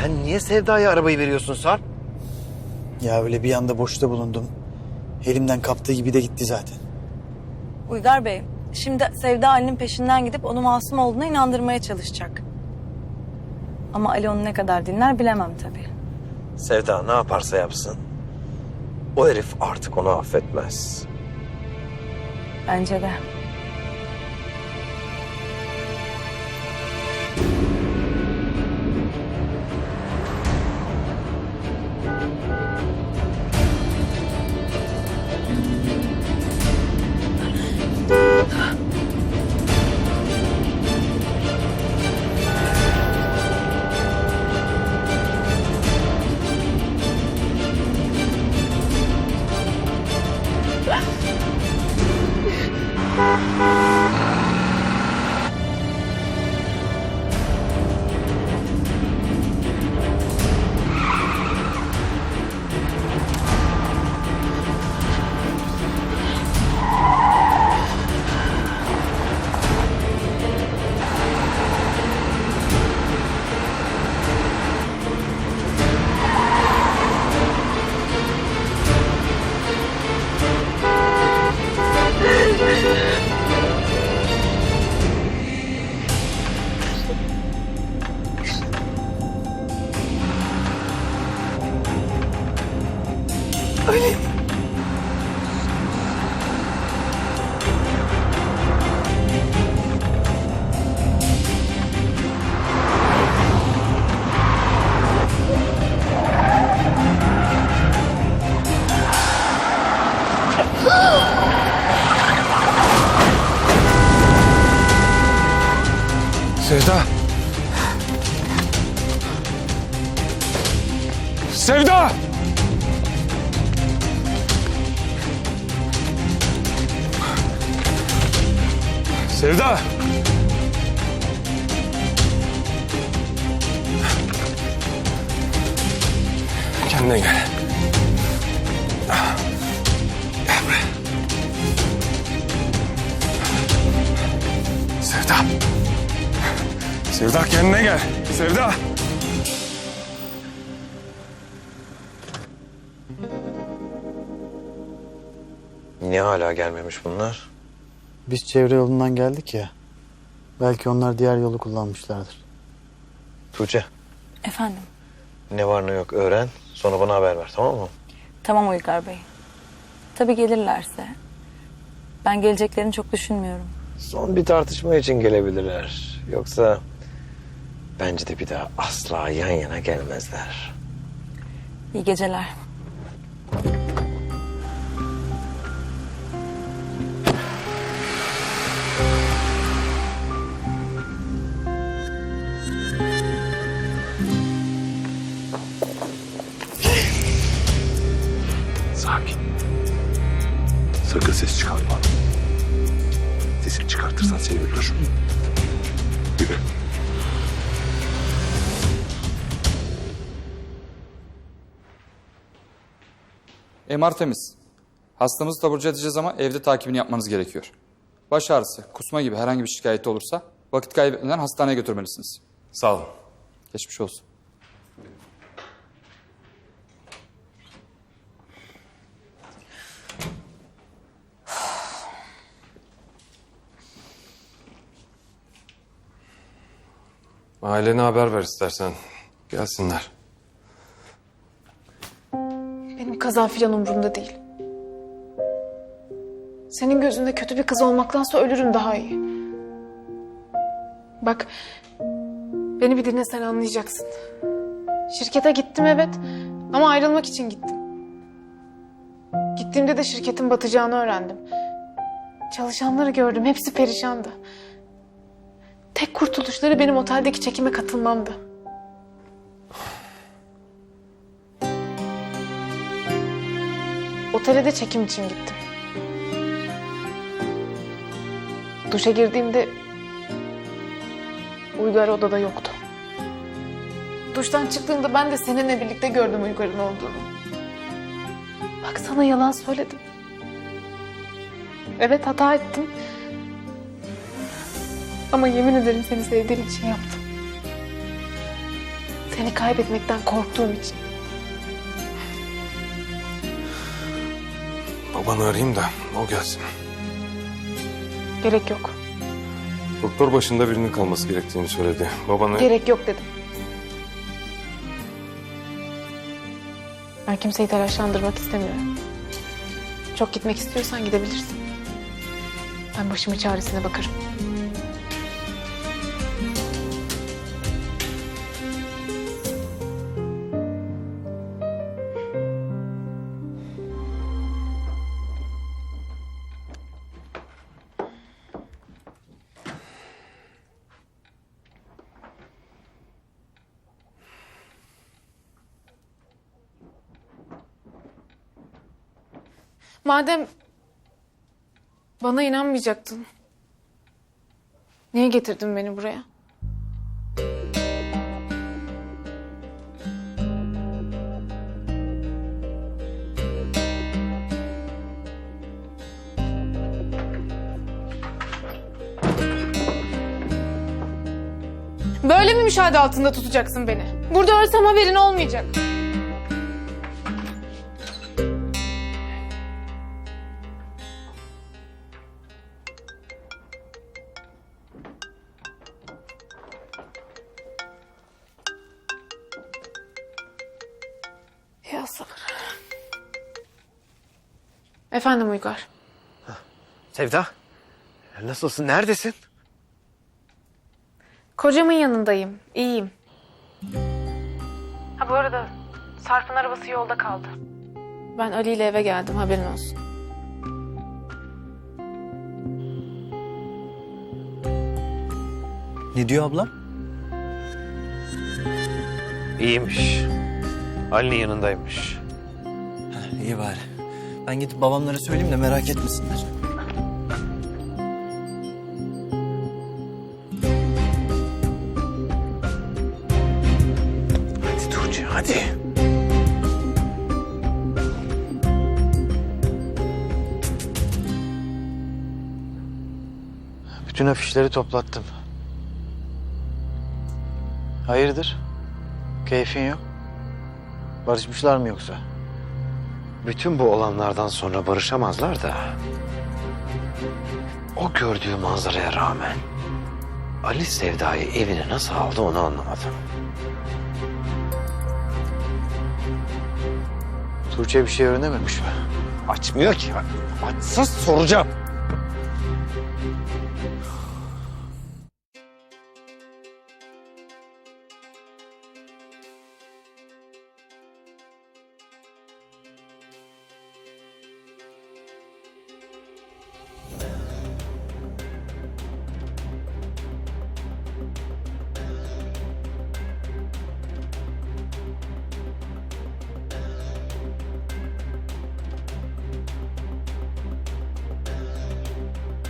Sen niye Sevda'ya arabayı veriyorsun Sarp? Ya öyle bir anda boşta bulundum. Elimden kaptığı gibi de gitti zaten. Uygar Bey, şimdi Sevda Ali'nin peşinden gidip onu masum olduğuna inandırmaya çalışacak. Ama Ali onu ne kadar dinler bilemem tabii. Sevda ne yaparsa yapsın. O herif artık onu affetmez. Bence de. Sevda. Sevda! Sevda! Kendine gel. Gel buraya. Sevda! Sevda kendine gel. Sevda. Niye hala gelmemiş bunlar? Biz çevre yolundan geldik ya. Belki onlar diğer yolu kullanmışlardır. Tuğçe Efendim? ne var ne yok öğren. Sonra bana haber ver tamam mı? Tamam Uygar Bey. Tabii gelirlerse. Ben geleceklerini çok düşünmüyorum. Son bir tartışma için gelebilirler. Yoksa bence de bir daha asla yan yana gelmezler. İyi geceler. Sesini çıkartırsan seni öldürürüm. Yürü. MR temiz. Hastamızı taburcu edeceğiz ama evde takibini yapmanız gerekiyor. Baş ağrısı, kusma gibi herhangi bir şikayeti olursa vakit kaybetmeden hastaneye götürmelisiniz. Sağ olun. Geçmiş olsun. Ailene haber ver istersen. Gelsinler. Benim kaza filan umurumda değil. Senin gözünde kötü bir kız olmaktansa ölürüm daha iyi. Bak, beni bir dinle sen anlayacaksın. Şirkete gittim evet ama ayrılmak için gittim. Gittiğimde de şirketin batacağını öğrendim. Çalışanları gördüm, hepsi perişandı. Tek kurtuluşları benim oteldeki çekime katılmamdı. Otele de çekim için gittim. Duşa girdiğimde Uygar odada yoktu. Duştan çıktığımda ben de seninle birlikte gördüm Uygar'ın olduğunu. Bak sana yalan söyledim. Evet hata ettim. Ama yemin ederim seni sevdiğim için yaptım. Seni kaybetmekten korktuğum için. Babanı arayayım da o gelsin. Gerek yok. Doktor başında birinin kalması gerektiğini söyledi. Babanı... Gerek yok dedim. Ben kimseyi telaşlandırmak istemiyorum. Çok gitmek istiyorsan gidebilirsin. Ben başımın çaresine bakarım. Madem bana inanmayacaktın. Niye getirdin beni buraya? Böyle mi müşahede altında tutacaksın beni? Burada ölsem haberin olmayacak. Sabır. Efendim Uygar. Sevda, nasılsın? Neredesin? Kocamın yanındayım. İyiyim. Ha bu arada Sarp'ın arabası yolda kaldı. Ben Ali ile eve geldim haberin olsun. Ne diyor ablam? İyiymiş. Ali'nin yanındaymış. iyi bari. Ben gidip babamlara söyleyeyim de merak etmesinler. Hadi Tuğçe, hadi. Bütün afişleri toplattım. Hayırdır? Keyfin yok. Barışmışlar mı yoksa? Bütün bu olanlardan sonra barışamazlar da... O gördüğü manzaraya rağmen... Ali Sevda'yı evine nasıl aldı onu anlamadım. Tuğçe bir şey öğrenememiş mi? Açmıyor ki. Açsa soracağım.